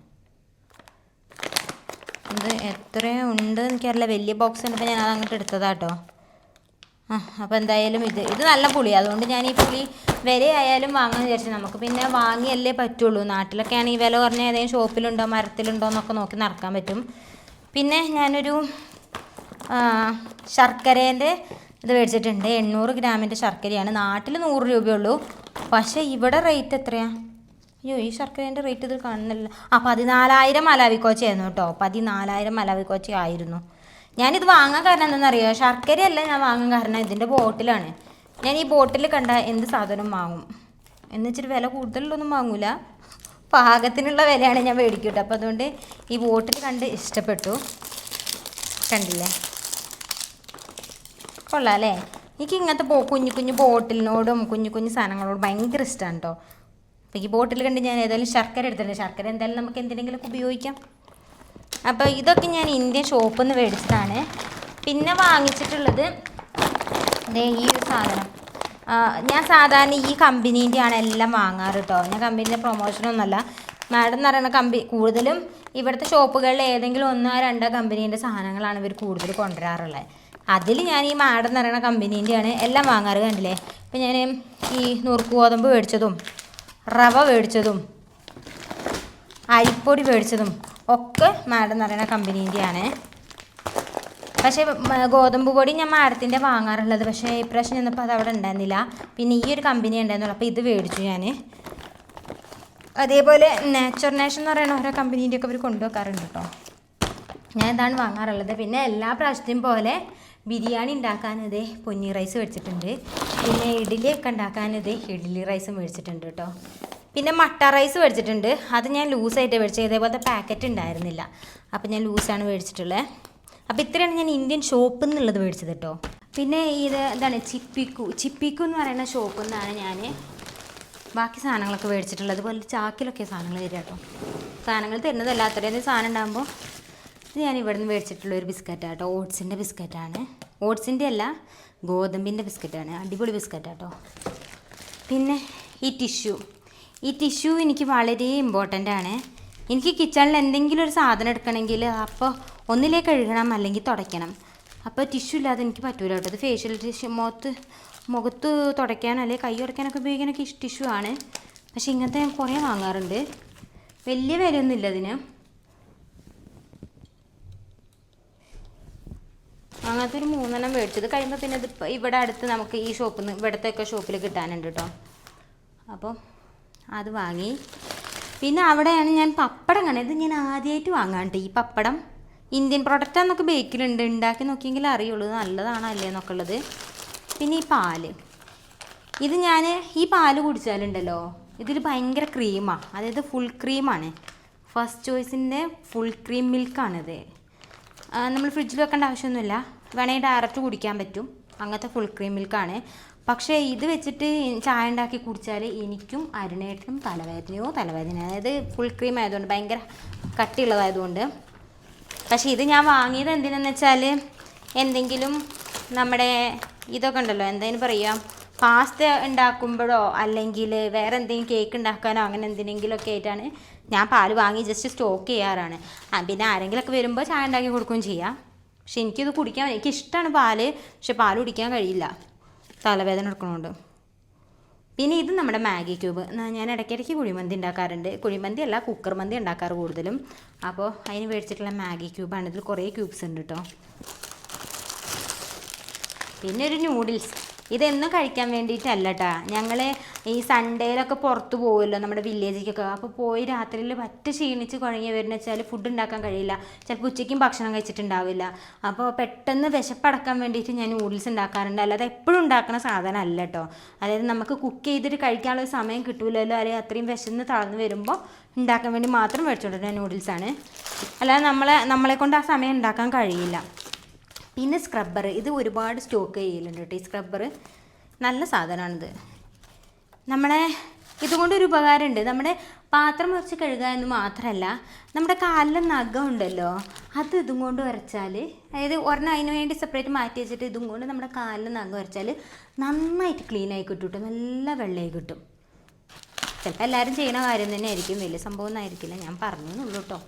ഇത് എത്ര ഉണ്ട് എനിക്കറിയില്ല വലിയ ബോക്സ് ഉണ്ടപ്പോൾ ഞാൻ അതങ്ങോട്ട് എടുത്തതാട്ടോ. ആ അപ്പോൾ എന്തായാലും ഇത് ഇത് നല്ല പുളി. അതുകൊണ്ട് ഞാൻ ഈ പുളി വിലയായാലും വാങ്ങാമെന്ന് വിചാരിച്ചു. നമുക്ക് പിന്നെ വാങ്ങിയല്ലേ പറ്റുള്ളൂ. നാട്ടിലൊക്കെ ആണെങ്കിൽ വില കുറഞ്ഞ ഏതെങ്കിലും ഷോപ്പിലുണ്ടോ മരത്തിലുണ്ടോ എന്നൊക്കെ നോക്കി നടക്കാൻ പറ്റും. പിന്നെ ഞാനൊരു ശർക്കരേന്റെ ഇത് മേടിച്ചിട്ടുണ്ട്. എണ്ണൂറ് ഗ്രാമിന്റെ ശർക്കരയാണ്. നാട്ടിൽ നൂറ് രൂപയുള്ളൂ പക്ഷേ ഇവിടെ റേറ്റ് എത്രയാണ് അയ്യോ ഈ ശർക്കരേന്റെ റേറ്റ് ഇതിൽ കാണുന്നില്ല. ആ പതിനാലായിരം മലാവിക്കോച്ചയായിരുന്നു കേട്ടോ. പതിനാലായിരം മലാവിക്കോച്ച ആയിരുന്നു. ഞാനിത് വാങ്ങാൻ കാരണം എന്താണെന്നറിയോ ശർക്കരയല്ല ഞാൻ വാങ്ങാൻ കാരണം ഇതിന്റെ ബോട്ടിലാണ്. ഞാൻ ഈ ബോട്ടിൽ കണ്ട എന്ത് സാധനം വാങ്ങും. എന്ന് വെച്ചിട്ട് വില കൂടുതലുള്ളൊന്നും വാങ്ങൂല. പാകത്തിനുള്ള വിലയാണ് ഞാൻ മേടിക്കട്ടെ അപ്പോൾ അതുകൊണ്ട് ഈ ബോട്ടിൽ കണ്ട് ഇഷ്ടപ്പെട്ടു. കണ്ടില്ലേ? കൊള്ളാം അല്ലേ? എനിക്ക് ഇങ്ങനത്തെ കുഞ്ഞു കുഞ്ഞു ബോട്ടിലിനോടും കുഞ്ഞു കുഞ്ഞു സാധനങ്ങളോടും ഭയങ്കര ഇഷ്ടമാണ് കേട്ടോ. അപ്പോൾ ഈ ബോട്ടിൽ കണ്ട് ഞാൻ ഏതായാലും ശർക്കര എടുത്തിട്ടുണ്ട്. ശർക്കര എന്തായാലും നമുക്ക് എന്തിനെങ്കിലുമൊക്കെ ഉപയോഗിക്കാം. അപ്പോൾ ഇതൊക്കെ ഞാൻ ഇന്ത്യൻ ഷോപ്പിൽ നിന്ന് മേടിച്ചതാണ്. പിന്നെ വാങ്ങിച്ചിട്ടുള്ളത് ഈ ഒരു സാധനം. ഞാൻ സാധാരണ ഈ കമ്പനീന്റെ ആണ് എല്ലാം വാങ്ങാറ് കേട്ടോ ഞാൻ കമ്പനീന്റെ പ്രൊമോഷനൊന്നുമല്ല മാഡം എന്ന് പറയുന്ന കമ്പനി കൂടുതലും ഇവിടുത്തെ ഷോപ്പുകളിൽ ഏതെങ്കിലും ഒന്നോ രണ്ടോ കമ്പനീന്റെ സാധനങ്ങളാണ് ഇവർ കൂടുതൽ കൊണ്ടുവരാറുള്ളത് അതിൽ ഞാൻ ഈ മാഡം എന്ന് പറയുന്ന കമ്പനീന്റെയാണ് എല്ലാം വാങ്ങാറ് കണ്ടില്ലേ? അപ്പം ഞാൻ ഈ നുറുക്ക് ഗോതമ്പ് മേടിച്ചതും റവ മേടിച്ചതും അരിപ്പൊടി മേടിച്ചതും ഒക്കെ മാഡം എന്ന് പറയുന്ന കമ്പനീന്റെയാണ് പക്ഷേ ഗോതമ്പ് പൊടി ഞാൻ മാഡത്തിന്റെ വാങ്ങാറുള്ളത്. പക്ഷേ ഇപ്രാവശ്യം ചെന്നപ്പോൾ അത് അവിടെ ഉണ്ടായിരുന്നില്ല. പിന്നെ ഈ ഒരു കമ്പനി ഉണ്ടായിരുന്നുള്ളൂ അപ്പോൾ ഇത് മേടിച്ചു ഞാൻ അതേപോലെ നാച്ചുർ നാഷൻ എന്ന് പറയുന്ന ഓരോ കമ്പനീന്റെയൊക്കെ അവർ കൊണ്ടുവെക്കാറുണ്ട് കേട്ടോ. ഞാൻ ഇതാണ് വാങ്ങാറുള്ളത്. പിന്നെ എല്ലാ പ്രാവശ്യത്തെയും പോലെ ബിരിയാണി ഉണ്ടാക്കാനത് പൊന്നി റൈസ് മേടിച്ചിട്ടുണ്ട്. പിന്നെ ഇഡ്ഡലിയൊക്കെ ഉണ്ടാക്കാനത് ഇഡ്ഡലി റൈസ് മേടിച്ചിട്ടുണ്ട് കേട്ടോ പിന്നെ മട്ട റൈസ് മേടിച്ചിട്ടുണ്ട്. അത് ഞാൻ ലൂസായിട്ട് മേടിച്ചത് ഇതേപോലത്തെ പാക്കറ്റ് ഉണ്ടായിരുന്നില്ല. അപ്പോൾ ഞാൻ ലൂസാണ് മേടിച്ചിട്ടുള്ളത് അപ്പോൾ ഇത്രയാണ് ഞാൻ ഇന്ത്യൻ ഷോപ്പിൽ നിന്നുള്ളത് മേടിച്ചത് കേട്ടോ പിന്നെ ഇത് എന്താണ് ചിപ്പിക്കു ചിപ്പിക്കു എന്ന് പറയുന്ന ഷോപ്പിൽ നിന്നാണ് ഞാൻ ബാക്കി സാധനങ്ങളൊക്കെ മേടിച്ചിട്ടുള്ളത്. അതുപോലെ ചാക്കിലൊക്കെ സാധനങ്ങൾ തരിക കേട്ടോ സാധനങ്ങൾ തരുന്നതല്ല അത്രയും സാധനം ഉണ്ടാകുമ്പോൾ ഇത് ഞാൻ ഇവിടെ നിന്ന് മേടിച്ചിട്ടുള്ള ഒരു ബിസ്ക്കറ്റാണ് കേട്ടോ. ഓട്സിന്റെ ബിസ്ക്കറ്റാണ്. ഓട്സിന്റെ അല്ല ഗോതമ്പിന്റെ ബിസ്ക്കറ്റാണ്. അടിപൊളി ബിസ്ക്കറ്റാട്ടോ പിന്നെ ഈ ടിഷ്യൂ. ഈ ടിഷ്യൂ എനിക്ക് വളരെ ഇമ്പോർട്ടന്റ് ആണ്. എനിക്ക് കിച്ചണിൽ എന്തെങ്കിലും ഒരു സാധനം എടുക്കണമെങ്കിൽ അപ്പോൾ ഒന്നിലേ കഴുകണം അല്ലെങ്കിൽ തുടയ്ക്കണം. അപ്പോൾ ടിഷ്യൂ ഇല്ലാതെ എനിക്ക് പറ്റൂല കേട്ടോ. ഇത് ഫേഷ്യൽ ടിഷ്യൂ മുഖത്ത് മുഖത്ത് തുടയ്ക്കാൻ അല്ലെങ്കിൽ കൈ ഉടയ്ക്കാനൊക്കെ ഉപയോഗിക്കാനൊക്കെ ടിഷ്യൂ ആണ്. പക്ഷേ ഇങ്ങനത്തെ ഞാൻ കുറേ വാങ്ങാറുണ്ട്. വലിയ വിലയൊന്നും ഇല്ല അങ്ങനത്തെ ഒരു മൂന്നെണ്ണം മേടിച്ചത് കഴിയുമ്പോൾ പിന്നെ ഇത് ഇവിടെ അടുത്ത് നമുക്ക് ഈ ഷോപ്പിൽ നിന്ന് ഇവിടുത്തെ ഒക്കെ ഷോപ്പിൽ കിട്ടാനുണ്ട് കേട്ടോ അപ്പോൾ അത് വാങ്ങി. പിന്നെ അവിടെയാണ് ഞാൻ പപ്പടം കാണുന്നത് ഇത് ഞാൻ ആദ്യമായിട്ട് വാങ്ങാണ്ട് ഈ പപ്പടം. ഇന്ത്യൻ പ്രൊഡക്റ്റാന്നൊക്കെ ബേക്കിലുണ്ട്. ഉണ്ടാക്കി നോക്കിയെങ്കിൽ അറിയുള്ളൂ. നല്ലതാണോ അല്ലേ എന്നൊക്കെ ഉള്ളത്. പിന്നെ ഈ പാൽ. ഇത് ഞാൻ ഈ പാൽ കുടിച്ചാലുണ്ടല്ലോ. ഇതിൽ ഭയങ്കര ക്രീമാണ് അതായത് ഫുൾ ക്രീമാണ് ഫസ്റ്റ് ചോയ്സിന്റെ ഫുൾ ക്രീം മിൽക്കാണിത് നമ്മൾ ഫ്രിഡ്ജിൽ വെക്കേണ്ട ആവശ്യമൊന്നുമില്ല. വേണമെങ്കിൽ ഡയറക്റ്റ് കുടിക്കാൻ പറ്റും. അങ്ങനത്തെ ഫുൾ ക്രീം മിൽക്കാണ് പക്ഷേ ഇത് വെച്ചിട്ട് ചായ ഉണ്ടാക്കി കുടിച്ചാൽ എനിക്കും അരുണേട്ടനും തലവേദനയോ തലവേദന അതായത് ഫുൾ ക്രീം ആയതുകൊണ്ട് ഭയങ്കര കട്ടിയുള്ളതായതുകൊണ്ട്. പക്ഷേ ഇത് ഞാൻ വാങ്ങിയത് എന്തിനാന്ന് വെച്ചാൽ എന്തെങ്കിലും നമ്മുടെ ഇതൊക്കെ ഉണ്ടല്ലോ എന്തായാലും പറയുക പാസ്ത ഉണ്ടാക്കുമ്പോഴോ അല്ലെങ്കിൽ വേറെ എന്തെങ്കിലും കേക്ക് ഉണ്ടാക്കാനോ അങ്ങനെ എന്തിനെങ്കിലുമൊക്കെ ആയിട്ടാണ് ഞാൻ പാൽ വാങ്ങി ജസ്റ്റ് സ്റ്റോക്ക് ചെയ്യാറാണ്. പിന്നെ ആരെങ്കിലുമൊക്കെ വരുമ്പോൾ ചായ ഉണ്ടാക്കി കൊടുക്കുകയും ചെയ്യാം. പക്ഷെ എനിക്കിത് കുടിക്കാൻ എനിക്ക് ഇഷ്ടമാണ് പാൽ പക്ഷെ പാൽ കുടിക്കാൻ കഴിയില്ല. തലവേദന എടുക്കണോണ്ട്. പിന്നെ ഇത് നമ്മുടെ മാഗി ക്യൂബ്. ഞാൻ ഇടയ്ക്കിടയ്ക്ക് കുഴിമന്തി ഉണ്ടാക്കാറുണ്ട്. കുഴിമന്തി അല്ല കുക്കർ മന്തി ഉണ്ടാക്കാറ് കൂടുതലും. അപ്പോൾ അതിന് മേടിച്ചിട്ടുള്ള മാഗി ക്യൂബാണ്. ഇതിൽ കുറേ ക്യൂബ്സ് ഉണ്ട് കേട്ടോ പിന്നെ ഒരു നൂഡിൽസ് ഇതെന്നും കഴിക്കാൻ വേണ്ടിയിട്ടല്ല കേട്ടാ ഞങ്ങൾ ഈ സൺഡേയിലൊക്കെ പുറത്ത് പോകുമല്ലോ നമ്മുടെ വില്ലേജിലേക്കൊക്കെ. അപ്പോൾ പോയി രാത്രിയിൽ പറ്റ ക്ഷീണിച്ച് കുഴങ്ങി വരുന്ന വെച്ചാൽ ഫുഡ് ഉണ്ടാക്കാൻ കഴിയില്ല. ചിലപ്പോൾ ഉച്ചയ്ക്കും ഭക്ഷണം കഴിച്ചിട്ടുണ്ടാവില്ല. അപ്പോൾ പെട്ടെന്ന് വിശപ്പടക്കാൻ വേണ്ടിയിട്ട് ഞാൻ നൂഡിൽസ് ഉണ്ടാക്കാറുണ്ട്. അല്ലാതെ എപ്പോഴും ഉണ്ടാക്കുന്ന സാധനം അല്ല കേട്ടോ അതായത് നമുക്ക് കുക്ക് ചെയ്തിട്ട് കഴിക്കാനുള്ള സമയം കിട്ടൂലല്ലോ. അല്ലെങ്കിൽ അത്രയും വിശന്ന് തളർന്ന് വരുമ്പോൾ ഉണ്ടാക്കാൻ വേണ്ടി മാത്രം മേടിച്ചുകൊണ്ടിരുന്ന നൂഡിൽസാണ് അല്ലാതെ നമ്മളെ നമ്മളെ കൊണ്ട് ആ സമയം ഉണ്ടാക്കാൻ കഴിയില്ല. പിന്നെ സ്ക്രബ്ബർ ഇത് ഒരുപാട് സ്റ്റോക്ക് ചെയ്യലുണ്ട് കേട്ടോ ഈ സ്ക്രബ്ബർ നല്ല സാധനമാണിത് നമ്മളെ ഇതുകൊണ്ടൊരു ഉപകാരമുണ്ട്. നമ്മുടെ പാത്രം ഉരച്ച് കഴുകുക എന്ന് മാത്രമല്ല നമ്മുടെ കാലിലെ നഖം ഉണ്ടല്ലോ അത് ഇതും കൊണ്ട് ഉരച്ചാൽ അതായത് ഒരെണ്ണം അതിന് വേണ്ടി സെപ്പറേറ്റ് മാറ്റി വെച്ചിട്ട് ഇതും കൊണ്ട് നമ്മുടെ കാലിലെ നഖം ഉരച്ചാൽ നന്നായിട്ട് ക്ലീൻ ആയി കിട്ടും കേട്ടോ നല്ല വെള്ളമായി കിട്ടും. ചിലപ്പോൾ എല്ലാവരും ചെയ്യുന്ന കാര്യം തന്നെ ആയിരിക്കും വലിയ സംഭവം ഒന്നും ആയിരിക്കില്ല. ഞാൻ പറഞ്ഞെന്നുള്ളൂ കേട്ടോ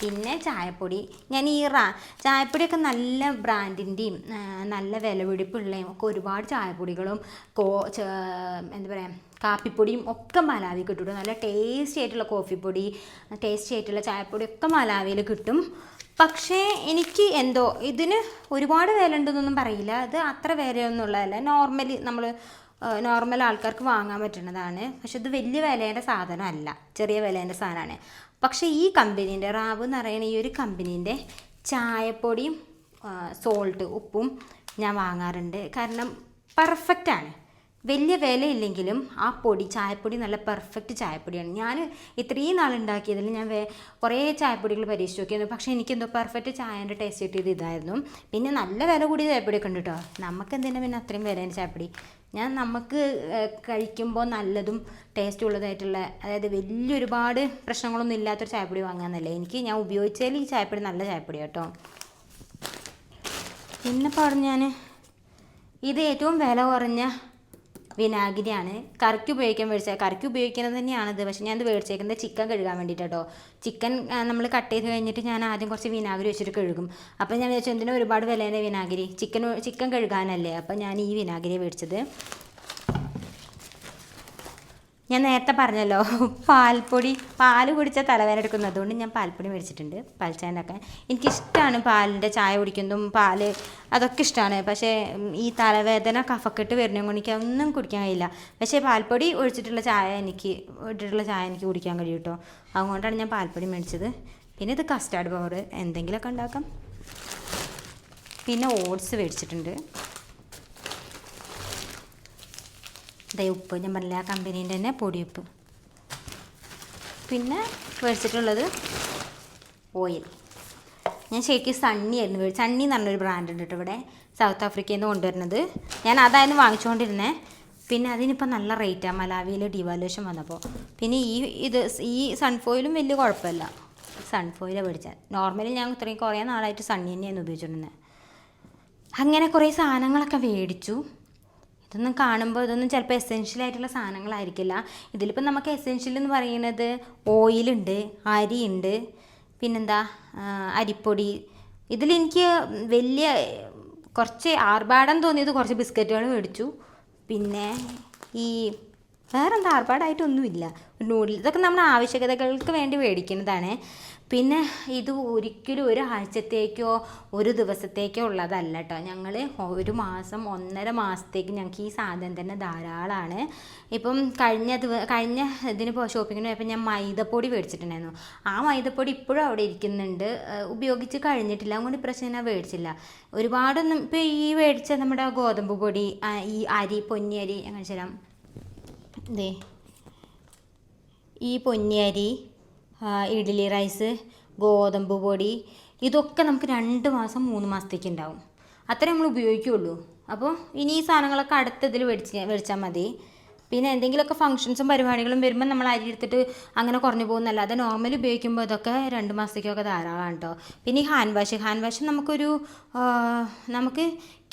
പിന്നെ ചായപ്പൊടി. ഞാൻ ഈ റാ ചായപ്പൊടിയൊക്കെ നല്ല ബ്രാൻഡിന്റെയും നല്ല വിലപിടിപ്പുള്ളതും ഒക്കെ ഒരുപാട് ചായപ്പൊടികളും കോ എന്താ പറയുക കാപ്പിപ്പൊടിയും ഒക്കെ മലാവി കിട്ടും നല്ല ടേസ്റ്റി ആയിട്ടുള്ള കോഫിപ്പൊടി ടേസ്റ്റി ആയിട്ടുള്ള ചായപ്പൊടി ഒക്കെ മലാവിയിൽ കിട്ടും. പക്ഷേ എനിക്ക് എന്തോ ഇതിന് ഒരുപാട് വില ഉണ്ടെന്നൊന്നും പറയില്ല. അത് അത്ര വിലയൊന്നുമുള്ളതല്ല നോർമലി നമ്മൾ നോർമൽ ആൾക്കാർക്ക് വാങ്ങാൻ പറ്റുന്നതാണ്. പക്ഷെ ഇത് വലിയ വിലേന്റെ സാധനമല്ല. ചെറിയ വിലേന്റെ സാധനമാണ്. പക്ഷേ ഈ കമ്പനീന്റെ റാവ് എന്ന് പറയുന്ന ഈ ഒരു കമ്പനീന്റെ ചായപ്പൊടിയും സോൾട്ട് ഉപ്പും ഞാൻ വാങ്ങാറുണ്ട്. കാരണം പെർഫെക്റ്റാണ് വലിയ വിലയില്ലെങ്കിലും ആ പൊടി ചായപ്പൊടി നല്ല പെർഫെക്റ്റ് ചായപ്പൊടിയാണ്. ഞാൻ ഇത്രയും നാൾ ഉണ്ടാക്കിയതിൽ ഞാൻ വേ കുറേ ചായപ്പൊടികൾ പരീക്ഷിച്ച് നോക്കിയിരുന്നു. പക്ഷേ എനിക്കെന്തോ പെർഫെക്റ്റ് ചായന്റെ ടേസ്റ്റ് കിട്ടിയത് ഇതായിരുന്നു. പിന്നെ നല്ല വില കൂടിയ ചായപ്പൊടിയൊക്കെ ഉണ്ട് കേട്ടോ നമുക്ക് എന്തിനാ പിന്നെ അത്രയും വിലയാണ് ചായപ്പൊടി? ഞാൻ നമുക്ക് കഴിക്കുമ്പോൾ നല്ലതും ടേസ്റ്റ് ഉള്ളതായിട്ടുള്ള അതായത് വലിയ ഒരുപാട് പ്രശ്നങ്ങളൊന്നും ഇല്ലാത്തൊരു ചായപ്പൊടി വാങ്ങാമെന്നല്ലേ എനിക്ക് ഞാൻ ഉപയോഗിച്ചാൽ ഈ ചായപ്പൊടി നല്ല ചായപ്പൊടി കേട്ടോ പിന്നെ പറഞ്ഞു ഞാൻ ഇത് ഏറ്റവും വില കുറഞ്ഞ വിനാഗിരിയാണ്. കറിക്ക് ഉപയോഗിക്കാൻ മേടിച്ചത്. കറിക്ക് ഉപയോഗിക്കുന്നത് തന്നെയാണിത് പക്ഷേ ഞാനത് മേടിച്ചേക്കുന്നത് ചിക്കൻ കഴുകാൻ വേണ്ടിയിട്ട് കേട്ടോ ചിക്കൻ നമ്മൾ കട്ട് ചെയ്ത് കഴിഞ്ഞിട്ട് ഞാൻ ആദ്യം കുറച്ച് വിനാഗിരി വെച്ചിട്ട് കഴുകും. അപ്പോൾ ഞാൻ വിചാരിച്ചു എന്തിനാ ഒരുപാട് വിലേന്റെ വിനാഗിരി? ചിക്കൻ ചിക്കൻ കഴുകാനല്ലേ? അപ്പോൾ ഞാൻ ഈ വിനാഗിരി മേടിച്ചത്. ഞാൻ നേരത്തെ പറഞ്ഞല്ലോ പാൽപ്പൊടി പാൽ കുടിച്ച തലവേദന എടുക്കുന്നത് അതുകൊണ്ട് ഞാൻ പാൽപ്പൊടി മേടിച്ചിട്ടുണ്ട് പാൽ ചായ ഉണ്ടാക്കാൻ എനിക്കിഷ്ടമാണ് പാലിന്റെ ചായ കുടിക്കുന്നതും പാൽ അതൊക്കെ ഇഷ്ടമാണ് പക്ഷേ ഈ തലവേദന കഫക്കെട്ട് വരുന്നതും കൊണ്ട് എനിക്ക് ഒന്നും കുടിക്കാൻ കഴിയില്ല. പക്ഷേ പാൽപ്പൊടി ഒഴിച്ചിട്ടുള്ള ചായ എനിക്ക് ഇട്ടിട്ടുള്ള ചായ എനിക്ക് കുടിക്കാൻ കഴിയും കേട്ടോ. അതുകൊണ്ടാണ് ഞാൻ പാൽപ്പൊടി മേടിച്ചത്. പിന്നെ ഇത് കസ്റ്റാർഡ് പൗഡർ എന്തെങ്കിലുമൊക്കെ ഉണ്ടാക്കാം. പിന്നെ ഓട്സ് മേടിച്ചിട്ടുണ്ട്. ദേ ഉപ്പ്. ഞാൻ പറഞ്ഞില്ല ആ കമ്പനീന്റെ തന്നെ പൊടിയുപ്പ്. പിന്നെ മേടിച്ചിട്ടുള്ളത് ഓയിൽ. ഞാൻ ശരിക്കും സണ്ണി ആയിരുന്നു സണ്ണി എന്ന് പറഞ്ഞൊരു ബ്രാൻഡ് ഉണ്ട് കേട്ടോ ഇവിടെ സൗത്ത് ആഫ്രിക്കയിൽ നിന്ന് കൊണ്ടുവരുന്നത്. ഞാൻ അതായിരുന്നു വാങ്ങിച്ചുകൊണ്ടിരുന്നത് പിന്നെ അതിനിപ്പോൾ നല്ല റേറ്റാണ് മലാവിയിൽ ഡിവാലുവേഷൻ വന്നപ്പോൾ. പിന്നെ ഈ ഇത് ഈ സൺഫോയിലും വലിയ കുഴപ്പമില്ല. സൺഫോയിലാണ് മേടിച്ചത് നോർമലി ഞാൻ ഇത്രയും കുറേ നാളായിട്ട് സണ്ണി തന്നെയാണ് ഉപയോഗിച്ചുകൊണ്ടിരുന്നത്. അങ്ങനെ കുറേ സാധനങ്ങളൊക്കെ മേടിച്ചു ഇതൊന്നും കാണുമ്പോൾ ഇതൊന്നും ചിലപ്പോൾ എസെൻഷ്യൽ ആയിട്ടുള്ള സാധനങ്ങളായിരിക്കില്ല. ഇതിലിപ്പോൾ നമുക്ക് എസെൻഷ്യൽ എന്ന് പറയുന്നത് ഓയിലുണ്ട് അരിയുണ്ട് പിന്നെന്താ അരിപ്പൊടി. ഇതിലെനിക്ക് വലിയ കുറച്ച് ആർഭാടം തോന്നിയത് കുറച്ച് ബിസ്ക്കറ്റുകൾ മേടിച്ചു. പിന്നെ ഈ വേറെന്താ ആർഭാടമായിട്ടൊന്നുമില്ല നൂഡിൽ ഇതൊക്കെ നമ്മുടെ ആവശ്യകതകൾക്ക് വേണ്ടി മേടിക്കുന്നതാണ്. പിന്നെ ഇത് ഒരിക്കലും ഒരാഴ്ചത്തേക്കോ ഒരു ദിവസത്തേക്കോ ഉള്ളതല്ല കേട്ടോ. ഞങ്ങൾ ഒരു മാസം ഒന്നര മാസത്തേക്ക് ഞങ്ങൾക്ക് ഈ സാധനം തന്നെ ധാരാളമാണ് ഇപ്പം കഴിഞ്ഞ ദിവ കഴിഞ്ഞ ഇതിന് ഷോപ്പിങ്ങിന് പോയപ്പോൾ ഞാൻ മൈദപ്പൊടി മേടിച്ചിട്ടുണ്ടായിരുന്നു. ആ മൈദപ്പൊടി ഇപ്പോഴും അവിടെ ഇരിക്കുന്നുണ്ട്. ഉപയോഗിച്ച് കഴിഞ്ഞിട്ടില്ല. അതുകൊണ്ട് പ്രശ്നം ഞാൻ മേടിച്ചില്ല. ഒരുപാടൊന്നും ഇപ്പോൾ ഈ മേടിച്ച നമ്മുടെ ഗോതമ്പ് പൊടി ഈ അരി പൊന്നിയരി അങ്ങനെ ചില ഈ പൊന്നിയരി ഇഡ്ഡലി റൈസ് ഗോതമ്പ് പൊടി ഇതൊക്കെ നമുക്ക് രണ്ട് മാസം മൂന്ന് മാസത്തേക്ക് ഉണ്ടാവും. അത്രേ നമ്മൾ ഉപയോഗിക്കുകയുള്ളൂ അപ്പോൾ ഇനി ഈ സാധനങ്ങളൊക്കെ അടുത്തതിൽ മേടിച്ച് മേടിച്ചാൽ മതി. പിന്നെ എന്തെങ്കിലുമൊക്കെ ഫംഗ്ഷൻസും പരിപാടികളും വരുമ്പോൾ നമ്മൾ അരി എടുത്തിട്ട് അങ്ങനെ കുറഞ്ഞു പോകുന്നല്ലാതെ നോർമലി ഉപയോഗിക്കുമ്പോൾ ഇതൊക്കെ രണ്ട് മാസത്തേക്കൊക്കെ ധാരാളമാണ് കേട്ടോ. പിന്നെ ഈ ഹാൻഡ് വാഷ് ഹാൻഡ് വാഷ് നമുക്കൊരു നമുക്ക്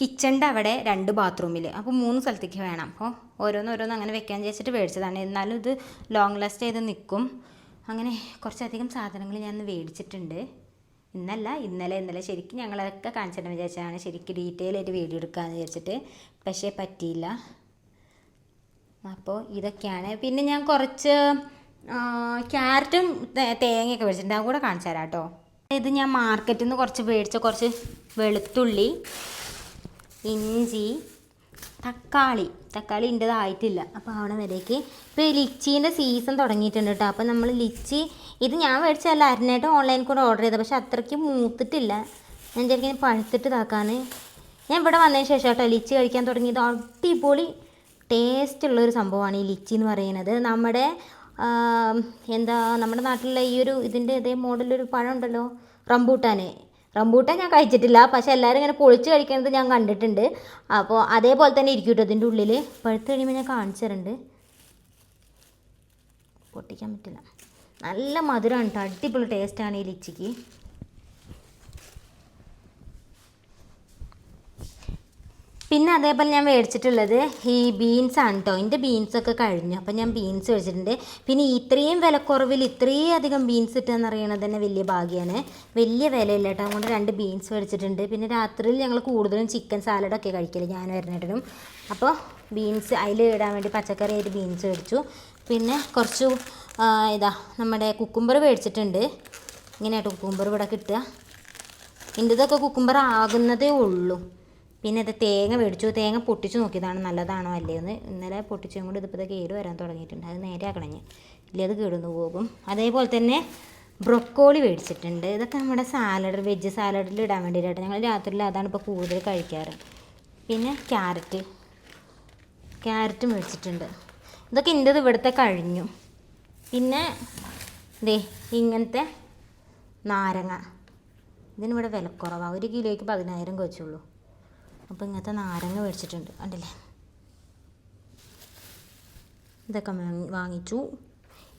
കിച്ചണിന്റെ അവിടെ രണ്ട് ബാത്റൂമിൽ അപ്പോൾ മൂന്ന് സ്ഥലത്തേക്ക് വേണം. അപ്പോൾ ഓരോന്നോരോന്ന് അങ്ങനെ വെക്കാൻ ചേച്ചിട്ട് മേടിച്ചതാണ് എന്നാലും ഇത് ലോങ് ലാസ്റ്റ് ചെയ്ത് നിൽക്കും. അങ്ങനെ കുറച്ചധികം സാധനങ്ങൾ ഞാൻ മേടിച്ചിട്ടുണ്ട്. ഇന്നല്ല ഇന്നലെ ഇന്നലെ ശരിക്കും ഞങ്ങളൊക്കെ കാണിച്ചിട്ട് വിചാരിച്ചതാണ് ശരിക്കും ഡീറ്റെയിൽ ആയിട്ട് വീഡിയോ എടുക്കാമെന്ന് വിചാരിച്ചിട്ട്. പക്ഷേ പറ്റിയില്ല. അപ്പോൾ ഇതൊക്കെയാണ്. പിന്നെ ഞാൻ കുറച്ച് ക്യാരറ്റും തേങ്ങയൊക്കെ മേടിച്ചിട്ടുണ്ട്. അതും കൂടെ കാണിച്ചു തരാം കേട്ടോ. ഇത് ഞാൻ മാർക്കറ്റിൽ നിന്ന് കുറച്ച് മേടിച്ച കുറച്ച് വെളുത്തുള്ളി ഇഞ്ചി തക്കാളി. തക്കാളി ഇന്റെതായിട്ടില്ല. അപ്പോൾ അവിടെ വരേക്ക് ഇപ്പോൾ ലിച്ചീന്റെ സീസൺ തുടങ്ങിയിട്ടുണ്ട് കേട്ടോ അപ്പോൾ നമ്മൾ ലിച്ചി ഇത് ഞാൻ മേടിച്ചല്ല അരനായിട്ട് ഓൺലൈനിൽ കൂടെ ഓർഡർ ചെയ്തത്. പക്ഷേ അത്രയ്ക്ക് മൂത്തിട്ടില്ല. ഞാൻ വിചാരിക്കുന്നത് പഴുത്തിട്ട് ഇതാക്കാൻ ഞാൻ ഇവിടെ വന്നതിന് ശേഷം കേട്ടോ ലിച്ചി കഴിക്കാൻ തുടങ്ങിയത്. അടിപൊളി ടേസ്റ്റ് ഉള്ളൊരു സംഭവമാണ് ഈ ലിച്ചി എന്ന് പറയുന്നത്. നമ്മുടെ എന്താ നമ്മുടെ നാട്ടിലുള്ള ഈ ഒരു ഇതിന്റെ ഇതേ മോഡലൊരു പഴം ഉണ്ടല്ലോ റംബൂട്ടാന്. റംബൂട്ടാൻ ഞാൻ കഴിച്ചിട്ടില്ല. പക്ഷെ എല്ലാവരും ഇങ്ങനെ പൊളിച്ച് കഴിക്കുന്നത് ഞാൻ കണ്ടിട്ടുണ്ട്. അപ്പോൾ അതേപോലെ തന്നെ ഇരിക്കും കേട്ടോ ഇതിന്റെ ഉള്ളിൽ പഴുത്ത് കഴിയുമ്പോൾ ഞാൻ കാണിച്ചു തരുന്നുണ്ട് പൊട്ടിക്കാൻ പറ്റില്ല. നല്ല മധുരമാണ് കേട്ടോ. അടിപൊളി ടേസ്റ്റാണ് ഈ ലിച്ചിക്ക്. പിന്നെ അതേപോലെ ഞാൻ മേടിച്ചിട്ടുള്ളത് ഈ ബീൻസ് ആണ് കേട്ടോ എന്റെ ബീൻസൊക്കെ കഴിഞ്ഞു. അപ്പം ഞാൻ ബീൻസ് മേടിച്ചിട്ടുണ്ട്. പിന്നെ ഇത്രയും വിലക്കുറവിൽ ഇത്രയും അധികം ബീൻസ് കിട്ടുക അറിയണത് തന്നെ വലിയ ഭാഗ്യമാണ് വലിയ വിലയില്ല കേട്ടോ അതുകൊണ്ട് രണ്ട് ബീൻസ് മേടിച്ചിട്ടുണ്ട്. പിന്നെ രാത്രിയിൽ ഞങ്ങൾ കൂടുതലും ചിക്കൻ സാലഡൊക്കെ കഴിക്കില്ല ഞാൻ വരുന്നേട്ടനും. അപ്പോൾ ബീൻസ് അതിൽ ഇടാൻ വേണ്ടി പച്ചക്കറി ആയിട്ട് ബീൻസ് മേടിച്ചു. പിന്നെ കുറച്ച് ഇതാ നമ്മുടെ കുക്കുംബർ മേടിച്ചിട്ടുണ്ട്. ഇങ്ങനെയായിട്ട് കുക്കുംബർ ഇവിടെ കിട്ടുക. എന്റെതൊക്കെ കുക്കുംബർ ആകുന്നതേ ഉള്ളൂ. പിന്നെ ഇത് തേങ്ങ മേടിച്ചു. തേങ്ങ പൊട്ടിച്ച് നോക്കിയതാണ് നല്ലതാണോ അല്ലേ എന്ന് ഇന്നലെ പൊട്ടിച്ചും കൊണ്ട് ഇതിപ്പോൾ കേട് വരാൻ തുടങ്ങിയിട്ടുണ്ട്. അത് നേരെ ഇല്ലേ അത് കേടുന്നു പോകും. അതേപോലെ തന്നെ ബ്രൊക്കോളി മേടിച്ചിട്ടുണ്ട്. ഇതൊക്കെ നമ്മുടെ സാലഡ് വെജ് സാലഡിൽ ഇടാൻ വേണ്ടിയിട്ടാണ് ഞങ്ങൾ രാത്രിയിൽ അതാണ് ഇപ്പോൾ കൂടുതൽ കഴിക്കാറ്. പിന്നെ ക്യാരറ്റ്. ക്യാരറ്റ് മേടിച്ചിട്ടുണ്ട്. ഇതൊക്കെ എന്റെത് ഇവിടുത്തെ കഴിഞ്ഞു. പിന്നെ ദേ ഇങ്ങനത്തെ നാരങ്ങ. ഇതിനിവിടെ വിലക്കുറവാണ് ഒരു കിലോയ്ക്ക് പതിനായിരം വെച്ചുള്ളൂ അപ്പോൾ ഇങ്ങനത്തെ നാരങ്ങ മേടിച്ചിട്ടുണ്ട്. കണ്ടില്ലേ? ഇതൊക്കെ വാങ്ങി- വാങ്ങിച്ചു.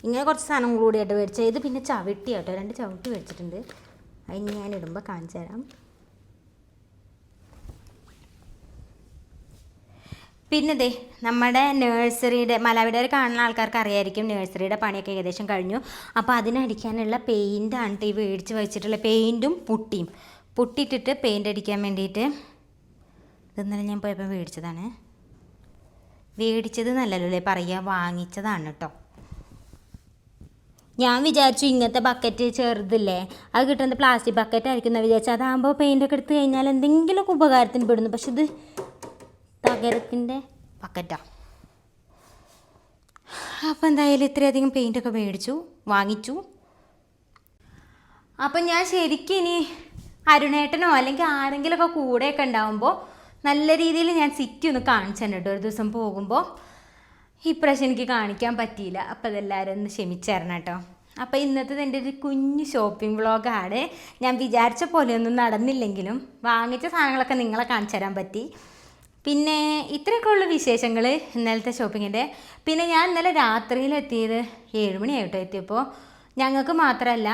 ഇങ്ങനെ കുറച്ച് സാധനങ്ങൾ കൂടിയായിട്ട് മേടിച്ചത് ഇത് പിന്നെ ചവിട്ടി കേട്ടോ. രണ്ട് ചവിട്ടി മേടിച്ചിട്ടുണ്ട്. അത് ഞാൻ ഇടുമ്പോൾ കാണിച്ചു തരാം. പിന്നെ ദേ നമ്മുടെ നേഴ്സറിയുടെ മലവിടർ കാണുന്ന ആൾക്കാർക്ക് അറിയായിരിക്കും നേഴ്സറിയുടെ പണിയൊക്കെ ഏകദേശം കഴിഞ്ഞു. അപ്പോൾ അതിനടിക്കാനുള്ള പെയിന്റാണ് ഈ മേടിച്ച് വെച്ചിട്ടുള്ള പെയിന്റും പുട്ടിയും. പുട്ടിയിട്ടിട്ട് പെയിന്റ് അടിക്കാൻ വേണ്ടിയിട്ട് ഇതെന്നാലും ഞാൻ പോയപ്പോൾ മേടിച്ചതാണ്. മേടിച്ചത് നല്ലല്ലോ പറയുക വാങ്ങിച്ചതാണ് കേട്ടോ ഞാൻ വിചാരിച്ചു ഇങ്ങനത്തെ ബക്കറ്റ് ചെറുതില്ലേ? അത് കിട്ടുന്നത് പ്ലാസ്റ്റിക് ബക്കറ്റ് ആയിരിക്കും എന്ന് വിചാരിച്ചു. അതാകുമ്പോൾ പെയിന്റൊക്കെ എടുത്ത് കഴിഞ്ഞാൽ എന്തെങ്കിലുമൊക്കെ ഉപകാരത്തിന് പെടുന്നു. പക്ഷെ ഇത് തകരത്തിന്റെ ബക്കറ്റാണ് അപ്പോൾ എന്തായാലും ഇത്രയധികം പെയിന്റൊക്കെ മേടിച്ചു വാങ്ങിച്ചു. അപ്പം ഞാൻ ശരിക്കും ഇനി അരുണേട്ടനോ അല്ലെങ്കിൽ ആരെങ്കിലുമൊക്കെ കൂടെയൊക്കെ ഉണ്ടാകുമ്പോൾ നല്ല രീതിയിൽ ഞാൻ സിറ്റി ഒന്ന് കാണിച്ചു കേട്ടോ ഒരു ദിവസം പോകുമ്പോൾ ഇപ്രാവശ്യം എനിക്ക് കാണിക്കാൻ പറ്റിയില്ല. അപ്പോൾ അതെല്ലാവരും ഒന്ന് ക്ഷമിച്ചേരണം കേട്ടോ. അപ്പോൾ ഇന്നത്തെ എന്റെ ഒരു കുഞ്ഞു ഷോപ്പിംഗ് വ്ളോഗാണ് ഞാൻ വിചാരിച്ച പോലെയൊന്നും നടന്നില്ലെങ്കിലും വാങ്ങിച്ച സാധനങ്ങളൊക്കെ നിങ്ങളെ കാണിച്ചു തരാൻ പറ്റി. പിന്നെ ഇത്രയൊക്കെ ഉള്ള വിശേഷങ്ങൾ ഇന്നലത്തെ ഷോപ്പിങ്ങിന്റെ പിന്നെ ഞാൻ ഇന്നലെ രാത്രിയിലെത്തിയത് ഏഴുമണിയായിട്ടോ എത്തിയപ്പോൾ ഞങ്ങൾക്ക് മാത്രമല്ല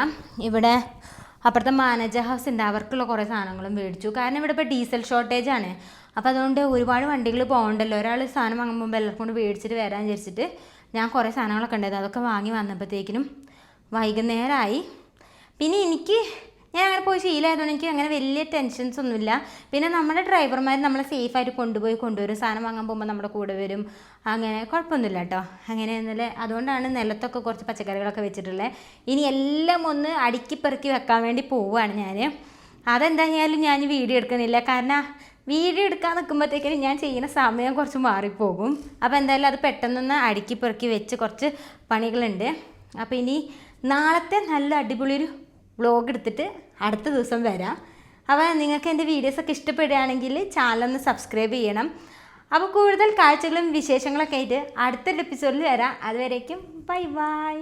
ഇവിടെ അപ്പുറത്തെ മാനേജർ ഹൗസ് ഉണ്ട്. അവർക്കുള്ള കുറേ സാധനങ്ങളും മേടിച്ചു. കാരണം ഇവിടെ ഇപ്പോൾ ഡീസൽ ഷോർട്ടേജ് ആണ്. അപ്പോൾ അതുകൊണ്ട് ഒരുപാട് വണ്ടികൾ പോകണ്ടല്ലോ. ഒരാൾ സാധനം വാങ്ങുമ്പോൾ എല്ലാവർക്കും കൊണ്ട് മേടിച്ചിട്ട് വരാൻ വിചാരിച്ചിട്ട് ഞാൻ കുറേ സാധനങ്ങളൊക്കെ ഉണ്ടായത് അതൊക്കെ വാങ്ങി വന്നപ്പോഴത്തേക്കിനും വൈകുന്നേരമായി പിന്നെ എനിക്ക് ഞാൻ അങ്ങനെ പോയി ശീലമായതുകൊണ്ട് എനിക്ക് അങ്ങനെ വലിയ ടെൻഷൻസ് ഒന്നുമില്ല. പിന്നെ നമ്മുടെ ഡ്രൈവർമാർ നമ്മളെ സേഫായിട്ട് കൊണ്ടുപോയി കൊണ്ടുവരും. സാധനം വാങ്ങാൻ പോകുമ്പോൾ നമ്മുടെ കൂടെ വരും. അങ്ങനെ കുഴപ്പമൊന്നുമില്ല കേട്ടോ. അങ്ങനെ ഇന്നലെ അതുകൊണ്ടാണ് നിലത്തൊക്കെ കുറച്ച് പച്ചക്കറികളൊക്കെ വെച്ചിട്ടുള്ളത് ഇനി എല്ലാം ഒന്ന് അടുക്കി പെറുക്കി വെക്കാൻ വേണ്ടി പോവുകയാണ് ഞാൻ അതെന്തായാലും ഞാൻ വീഡിയോ എടുക്കുന്നില്ല. കാരണം വീഡിയോ എടുക്കാൻ നിൽക്കുമ്പോഴത്തേക്കിനും ഞാൻ ചെയ്യുന്ന സമയം കുറച്ച് മാറിപ്പോകും. അപ്പോൾ എന്തായാലും അത് പെട്ടെന്നൊന്ന് അടുക്കി പെറുക്കി വെച്ച് കുറച്ച് പണികളുണ്ട്. അപ്പോൾ ഇനി നാളത്തെ നല്ല അടിപൊളി ഒരു വ്ളോഗ് എടുത്തിട്ട് അടുത്ത ദിവസം വരാം. അപ്പോൾ നിങ്ങൾക്ക് എന്റെ വീഡിയോസൊക്കെ ഇഷ്ടപ്പെടുകയാണെങ്കിൽ ചാനലൊന്ന് സബ്സ്ക്രൈബ് ചെയ്യണം. അപ്പോൾ കൂടുതൽ കാഴ്ചകളും വിശേഷങ്ങളൊക്കെ ആയിട്ട് അടുത്തൊരു എപ്പിസോഡിൽ വരാം. അതുവരേക്കും ബൈ ബൈ